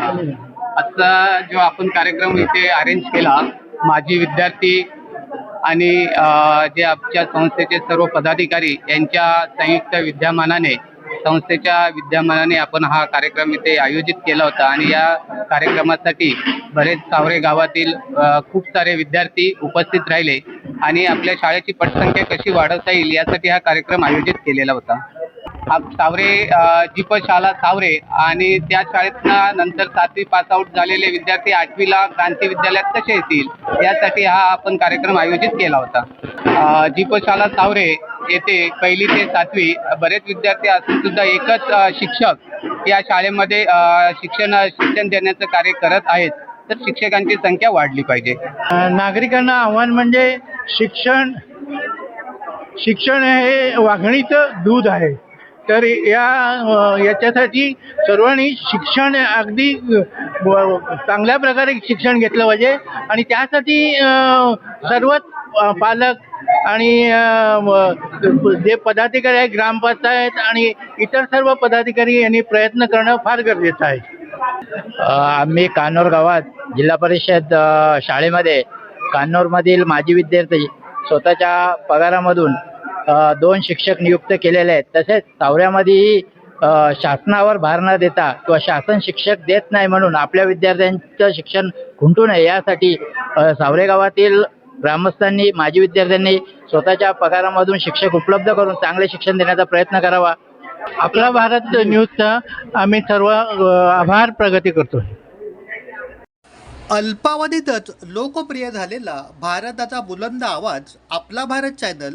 आजचा जो आपण कार्यक्रम इथे अरेंज केला माजी विद्यार्थी आणि जे आमच्या संस्थेचे सर्व पदाधिकारी यांच्या संयुक्त विद्यमानाने संस्थेच्या विद्यमानाने आपण हा कार्यक्रम इथे आयोजित केला होता. आणि या कार्यक्रमासाठी बरेच सावरे गावातील खूप सारे विद्यार्थी उपस्थित राहिले. आणि आपल्या शाळेची पटसंख्या कशी वाढवता येईल यासाठी हा कार्यक्रम आयोजित केलेला होता. सावरे अ, जीप शाळा सावरे आणि त्या शाळेतनं नंतर सातवी पास आउट झालेले विद्यार्थी आठवीला क्रांती विद्यालयात कसे येतील? यासाठी हा आपण कार्यक्रम आयोजित केला होता. अ, जीप शाळा सावरे येथे पहिली ते सातवी बरेच विद्यार्थी असून सुद्धा एकच शिक्षक या शाळेमध्ये शिक्षण शिक्षण देण्याचं कार्य करत आहेत. तर शिक्षकांची संख्या वाढली पाहिजे. नागरिकांना आव्हान म्हणजे शिक्षण शिक्षण हे वाघणीचं दूध आहे. तर या याच्यासाठी सर्वांनी शिक्षण अगदी चांगल्या प्रकारे शिक्षण घेतलं पाहिजे. आणि त्यासाठी सर्वच पालक आणि जे पदाधिकारी आहेत ग्रामपंचायत आणि इतर सर्व पदाधिकारी यांनी प्रयत्न करणं फार गरजेचं आहे. आम्ही कान्नोर गावात जिल्हा परिषद शाळेमध्ये कान्नोरमधील माजी विद्यार्थी स्वतःच्या पगारामधून दोन शिक्षक नियुक्त केलेले आहेत. तसेच सावऱ्यामध्येही शासनावर भार न देता किंवा शासन शिक्षक देत नाही म्हणून आपल्या विद्यार्थ्यांचं शिक्षण खुंटू नये यासाठी सावरे गावातील ग्रामस्थांनी माजी विद्यार्थ्यांनी स्वतःच्या पगारामधून शिक्षक उपलब्ध करून चांगले शिक्षण देण्याचा प्रयत्न करावा. आपला भारत न्यूजचा आम्ही सर्व आभार प्रगती करतो अल्पावधीतच लोकप्रिय झालेला भारताचा बुलंद आवाज आपला Bharat channel